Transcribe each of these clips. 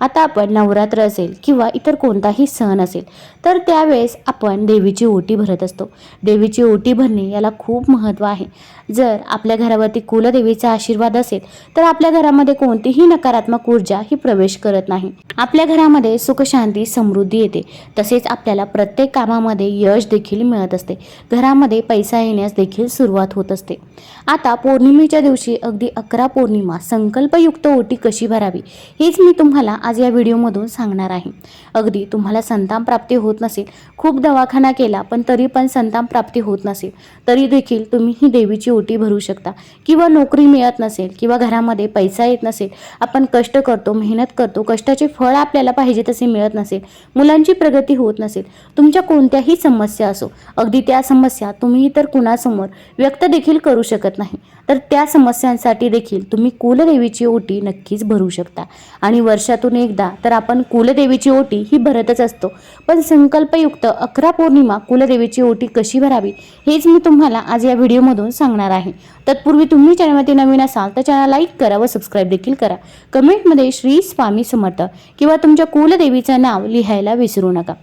आता आपण नवरात्र असेल किंवा इतर कोणताही सण असेल तर त्यावेळेस आपण देवीची ओटी भरत असतो. देवीची ओटी भरणे याला खूप महत्त्व आहे. जर आपल्या घरावरती कुलदेवीचा आशीर्वाद असेल तर आपल्या घरामध्ये कोणतीही नकारात्मक ऊर्जा ही प्रवेश करत नाही. आपल्या घरामध्ये सुखशांती समृद्धी येते. तसेच आपल्याला प्रत्येक कामामध्ये यश देखील मिळत असते. घरामध्ये पैसा येण्यास देखील सुरुवात होत असते. आता पौर्णिमेच्या दिवशी अगदी अकरा पौर्णिमा संकल्पयुक्त ओटी कशी भरावी हेच मी तुम्हाला आज या व्हिडिओमधून सांगणार आहे. अगदी तुम्हाला संतान प्राप्ती होत नसेल खूप दवाखाना केला पण तरी पण संताप प्राप्ती होत नसेल तरी देखील तुम्ही ही देवीची ओटी भरू शकता. किंवा नोकरी मिळत नसेल किंवा घरामध्ये पैसा येत नसेल आपण कष्ट करतो मेहनत करतो कष्टाचे फळ आपल्याला पाहिजे तसे मिळत नसेल मुलांची प्रगती होत नसेल तुमच्या कोणत्याही समस्या असो अगदी त्या समस्या तुम्ही इतर कुणासमोर व्यक्त देखील करू शकत नाही. तर त्या समस्यांसाठी देखील तुम्ही कुलदेवीची ओटी नक्कीच भरू शकता. आणि वर्षातून एकदा तर आपण कुलदेवीची ओटी ही भरतच असतो. पण संकल्पयुक्त अकरा पौर्णिमा कुलदेवीची ओटी कशी भरावी हेच मी तुम्हाला आज या व्हिडिओमधून सांगणार आहे. तत्पूर्वी तुम्ही चॅनलमध्ये नवीन असाल तर चॅनल लाईक करा व सबस्क्राईब देखील करा. कमेंटमध्ये श्री स्वामी समर्थ किंवा तुमच्या कुलदेवीचं नाव लिहायला विसरू नका.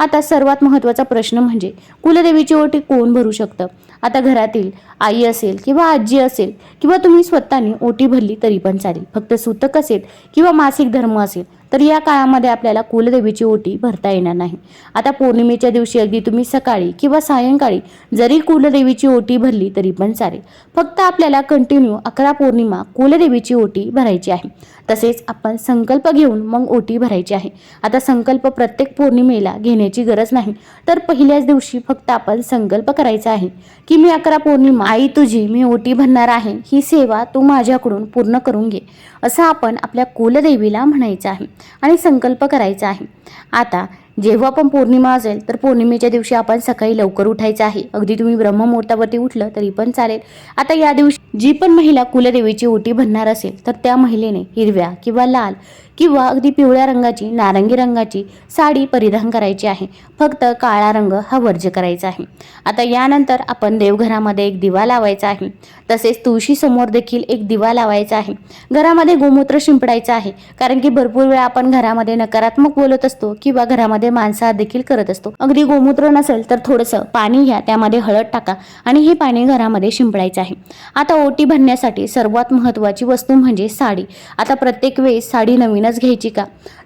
आता सर्वात महत्त्वाचा प्रश्न म्हणजे कुलदेवीची ओटी कोण भरू शकतं? आता घरातील आई असेल किंवा आजी असेल किंवा तुम्ही स्वतःने ओटी भरली तरी पण चालेल. फक्त सूतक असेल किंवा मासिक धर्म असेल. तर या काळामध्ये आपल्याला कुलदेवीची ओटी भरता येणार नाही. आता पौर्णिमेच्या दिवशी अगदी तुम्ही सकाळी किंवा सायंकाळी जरी कुलदेवीची ओटी भरली तरी पण चालेल. फक्त आपल्याला कंटिन्यू अकरा पौर्णिमा कुलदेवीची ओटी भरायची आहे. तसेच आपण संकल्प घेऊन मग ओटी भरायची आहे. आता संकल्प प्रत्येक पौर्णिमेला घेण्याची गरज नाही. तर पहिल्याच दिवशी फक्त आपण संकल्प करायचा आहे की मी अकरा पौर्णिमा आई तुझी मी ओटी भरणार आहे. ही सेवा तू माझ्याकडून पूर्ण करून घे. असं आपण आपल्या कुलदेवीला म्हणायचं आहे. आणि संकल्प करायचा आहे. आता जेव्हा पण पौर्णिमा असेल तर पौर्णिमेच्या दिवशी आपण सकाळी लवकर उठायचं आहे. अगदी तुम्ही ब्रह्ममुहूर्तावरती उठलं तरी पण चालेल. आता या दिवशी जी पण महिला कुलदेवीची ओटी भरणार असेल तर त्या महिलेने हिरव्या किंवा लाल किंवा अगदी पिवळ्या रंगाची नारंगी रंगाची साडी परिधान करायची आहे. फक्त काळा रंग हा वर्ज करायचा आहे. आता यानंतर आपण देवघरामध्ये एक दिवा लावायचा आहे. तसेच तुळशीसमोर देखील एक दिवा लावायचा आहे. घरामध्ये गोमूत्र शिंपडायचं आहे. कारण की भरपूर वेळा आपण घरामध्ये नकारात्मक बोलत असतो किंवा घरामध्ये मांसाहार देखील करत असतो. अगदी गोमूत्र नसेल तर थोडंसं पाणी घ्या त्यामध्ये हळद टाका आणि हे पाणी घरामध्ये शिंपडायचं आहे. आता ओटी भरण्यासाठी सर्वात महत्त्वाची वस्तू म्हणजे साडी. आता प्रत्येक वेळेस साडी नवीन नवीनच घ्यायची का?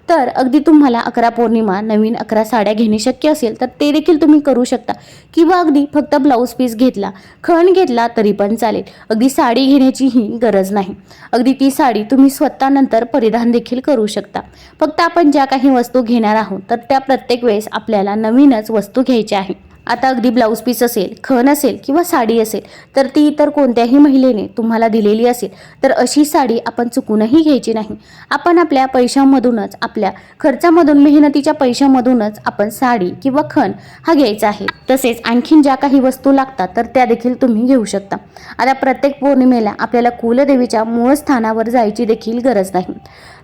तर अगदी तुम्हाला अकरा पौर्णिमा नवीन अकरा साड्या घेणे शक्य असेल तर ते देखील तुम्ही करू शकता. किंवा अगदी फक्त ब्लाऊज पीस घेतला खण घेतला तरी पण चालेल. अगदी साडी घेण्याचीही गरज नाही. अगदी ती साडी तुम्ही स्वतः नंतर परिधान देखील करू शकता. फक्त आपण ज्या काही वस्तू घेणार आहोत तर त्या प्रत्येक वेळेस आपल्याला नवीनच वस्तू घ्यायच्या आहे आता अगदी ब्लाऊज पीस असेल खण असेल किंवा साडी असेल तर ती इतर कोणत्याही महिलेने तुम्हाला दिलेली असेल तर अशी साडी आपण चुकूनही घ्यायची नाही. आपण आपल्या पैशामधूनच आपल्या खर्चामधून मेहनतीच्या पैशामधूनच आपण साडी किंवा खण हा घ्यायचा आहे. तसेच आणखीन ज्या काही वस्तू लागतात तर त्या देखील तुम्ही घेऊ शकता. आता प्रत्येक पौर्णिमेला आपल्याला कुलदेवीच्या मूळ स्थानावर जायची देखील गरज नाही.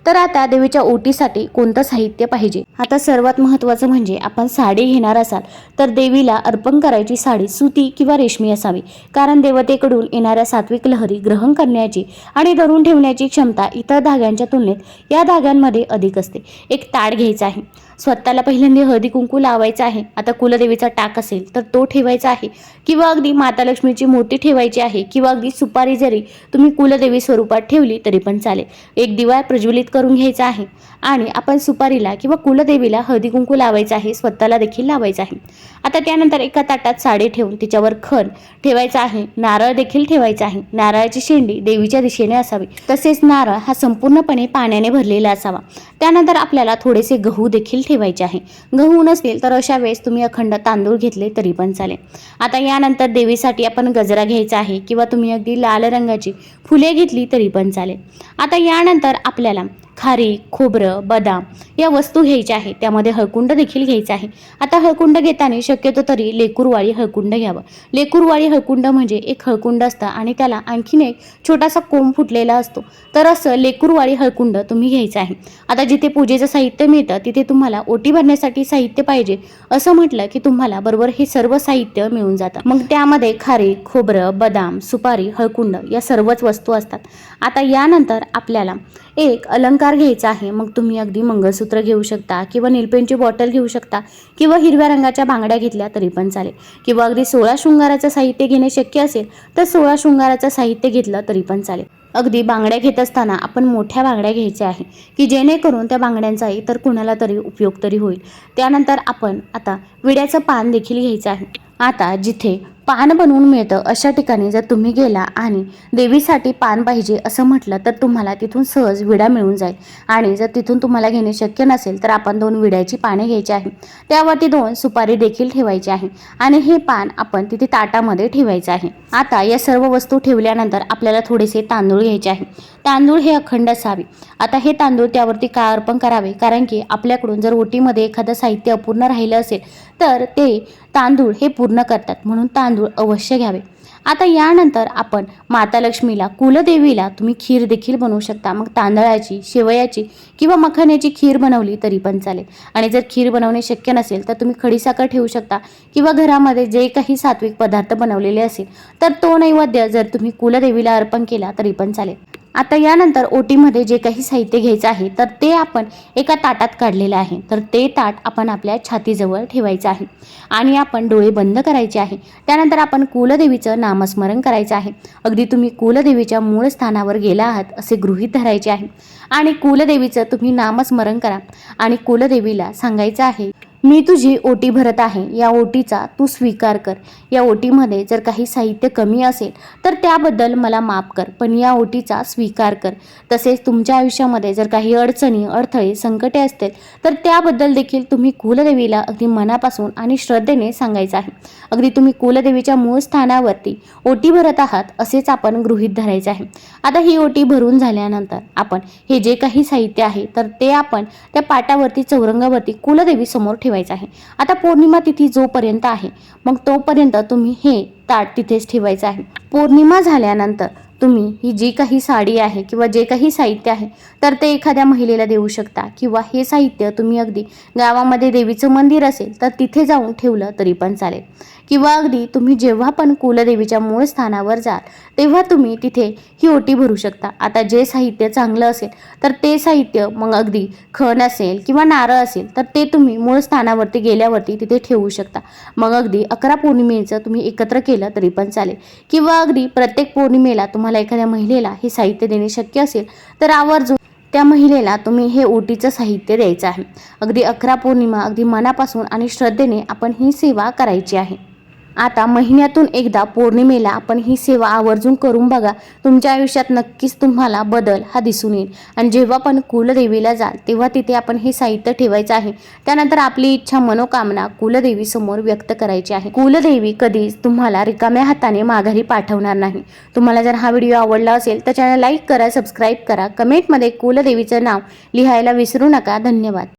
तर आता देवीच्या ओटीसाठी कोणतं साहित्य पाहिजे? आता सर्वात महत्त्वाचं म्हणजे आपण साडी घेणार असाल तर देवीला अर्पण करायची साडी सुती किंवा रेशमी असावी. कारण देवतेकडून येणाऱ्या सात्विक लहरी ग्रहण करण्याची आणि धरून ठेवण्याची क्षमता इतर धाग्यांच्या तुलनेत या धाग्यांमध्ये अधिक असते. एक ताड घ्यायचा आहे. स्वतःला पहिल्यांदा हळदी कुंकू लावायचा आहे. आता कुलदेवीचा टाक असेल तर तो ठेवायचा आहे. किंवा अगदी माता लक्ष्मीची मूर्ती ठेवायची आहे किंवा अगदी सुपारी जरी तुम्ही कुलदेवी स्वरूपात ठेवली तरी पण चालेल. एक दिवा प्रज्वलित करून घ्यायचा आहे. आणि आपण सुपारीला किंवा कुलदेवीला हळदी कुंकू लावायचा आहे स्वतःला देखील लावायचा आहे. आता त्यानंतर एका ताटात साडी ठेवून तिच्यावर खण ठेवायचा आहे. नारळ देखील ठेवायचा आहे. नारळाची शेंडी देवीच्या दिशेने असावी. तसेच नारळ हा संपूर्णपणे पाण्याने भरलेला असावा. त्यानंतर आपल्याला थोडेसे गहू देखील ठेवायचे आहे. गहू नसतील तर अशा वेळेस तुम्ही अखंड तांदूळ घेतले तरी पण चालेल. आता यानंतर देवीसाठी आपण गजरा घ्यायचा आहे किंवा तुम्ही अगदी लाल रंगाची फुले घेतली तरी पण चालेल. आता यानंतर आपल्याला खारी खोबरं बदाम या वस्तू घ्यायच्या आहे त्यामध्ये हळकुंड देखील घ्यायचं आहे. आता हळकुंड घेताना शक्यतो तरी लेकूरवाळी हळकुंड घ्यावं. लेकूरवाळी हळकुंड म्हणजे एक हळकुंड असतं आणि त्याला आणखीन एक छोटासा कोंब फुटलेला असतो. तर असं लेकूरवाळी हळकुंड तुम्ही घ्यायचं आहे. आता जिथे पूजेचं साहित्य मिळतं तिथे तुम्हाला ओटी भरण्यासाठी साहित्य पाहिजे. असं म्हटलं की तुम्हाला बरोबर हे सर्व साहित्य मिळून जातं. मग त्यामध्ये खारी खोबरं बदाम सुपारी हळकुंड या सर्वच वस्तू असतात. आता यानंतर आपल्याला एक अलंकार घ्यायचा आहे. मग तुम्ही अगदी मंगळसूत्र घेऊ शकता किंवा नीलपेंटची बॉटल घेऊ शकता किंवा हिरव्या रंगाच्या बांगड्या घेतल्या तरी पण चालेल. किंवा अगदी सोळा शृंगाराचं साहित्य घेणे शक्य असेल तर सोळा शृंगाराचं साहित्य घेतलं तरी पण चालेल. अगदी बांगड्या घेत असताना आपण मोठ्या बांगड्या घ्यायच्या आहे की जेणेकरून त्या बांगड्यांचा इतर कुणाला तरी उपयोग तरी होईल. त्यानंतर आपण आता विड्याचं पान देखील घ्यायचं आहे. आता जिथे पान बनवून मिळतं अशा ठिकाणी जर तुम्ही गेला आणि देवीसाठी पान पाहिजे असं म्हटलं तर तुम्हाला तिथून सहज विडा मिळून जाईल. आणि जर तिथून तुम्हाला घेणे शक्य नसेल तर आपण दोन विड्याची पाने घ्यायची आहे. त्यावरती दोन सुपारी देखील ठेवायची आहे. आणि हे पान आपण तिथे ताटामध्ये ठेवायचं आहे. आता या सर्व वस्तू ठेवल्यानंतर आपल्याला थोडेसे तांदूळ घ्यायचे आहे. तांदूळ हे अखंड असावे. आता हे तांदूळ त्यावरती का अर्पण करावे? कारण की आपल्याकडून जर ओटीमध्ये एखादं साहित्य अपूर्ण राहिलं असेल तर ते तांदूळ हे पूर्ण करतात. म्हणून तांदूळ अवश्य घ्यावे. आता यानंतर आपण माता लक्ष्मीला कुलदेवीला तुम्ही खीर देखील बनवू शकता. मग तांदळाची शेवयाची किंवा मखण्याची खीर बनवली तरी पण चालेल. आणि जर खीर बनवणे शक्य नसेल तर तुम्ही खडीसाखर ठेवू शकता. किंवा घरामध्ये जे काही सात्विक पदार्थ बनवलेले असेल तर तो नैवेद्य जर तुम्ही कुलदेवीला अर्पण केला तरी पण चालेल. आता यानंतर ओटीमध्ये जे काही साहित्य घ्यायचं आहे तर ते आपण एका ताटात काढलेलं आहे. तर ते ताट आपण आपल्या छातीजवळ ठेवायचं आहे. आणि आपण डोळे बंद करायचे आहे. त्यानंतर आपण कुलदेवीचं नामस्मरण करायचं आहे. अगदी तुम्ही कुलदेवीच्या मूळ स्थानावर गेला आहात असे गृहीत धरायचे आहे. आणि कुलदेवीचं तुम्ही नामस्मरण करा. आणि कुलदेवीला सांगायचं आहे मी तुझी ओटी भरत आहे. या ओटीचा तू स्वीकार कर. या ओटीमध्ये जर काही साहित्य कमी असेल तर त्याबद्दल मला माफ कर पण या ओटीचा स्वीकार कर. तसेच तुमच्या आयुष्यामध्ये जर काही अडचणी अडथळे संकटे असतील तर त्याबद्दल देखील तुम्ही कुलदेवीला अगदी मनापासून आणि श्रद्धेने सांगायचं आहे. अगदी तुम्ही कुलदेवीच्या मूळ स्थानावरती ओटी भरत आहात असेच आपण गृहीत धरायचं आहे. आता ही ओटी भरून झाल्यानंतर आपण हे जे काही साहित्य आहे तर ते आपण त्या पाटावरती चौरंगावरती कुलदेवी समोर ठेवायचं आहे. आता पौर्णिमा तिथी जोपर्यंत आहे मग तोपर्यंत तुम्ही हे ताट तिथेच ठेवायचं आहे. पौर्णिमा झाल्यानंतर तुम्ही ही जी काही साडी आहे किंवा जे काही साहित्य आहे तर ते एखाद्या महिलेला देऊ शकता. किंवा हे साहित्य तुम्ही अगदी गावामध्ये देवीचं मंदिर असेल तर तिथे जाऊन ठेवलं तरी पण चालेल. किंवा अगदी तुम्ही जेव्हा पण कुलदेवीच्या मूळ स्थानावर जाल तेव्हा तुम्ही तिथे ही ओटी भरू शकता. आता जे साहित्य चांगलं असेल तर ते साहित्य मग अगदी खण असेल किंवा नारळ असेल तर ते तुम्ही मूळ स्थानावरती गेल्यावरती तिथे ठेवू शकता. मग अगदी अकरा पौर्णिमेचं तुम्ही एकत्र केलं तरी पण चालेल. किंवा अगदी प्रत्येक पौर्णिमेला तुम्हाला एखाद्या महिलेला हे साहित्य देणे शक्य असेल तर आवर्जून त्या महिलेला तुम्ही हे ओटीचं साहित्य द्यायचं आहे. अगदी अकरा पौर्णिमा अगदी मनापासून आणि श्रद्धेने आपण ही सेवा करायची आहे. आता महिन्यातून एकदा पौर्णिमेला आपण ही सेवा आवर्जून करून बघा. तुमच्या आयुष्यात नक्कीच तुम्हाला बदल हा दिसून येईल. आणि जेव्हा पण कुलदेवीला जाल तेव्हा तिथे आपण हे साहित्य ठेवायचं आहे. त्यानंतर आपली इच्छा मनोकामना कुलदेवी समोर व्यक्त करायची आहे. कुलदेवी कधीच तुम्हाला रिकाम्या हाताने माघारी पाठवणार नाही. तुम्हाला जर हा व्हिडिओ आवडला असेल तर चॅनल लाईक करा सबस्क्राईब करा. कमेंटमध्ये कुलदेवीचं नाव लिहायला विसरू नका. धन्यवाद.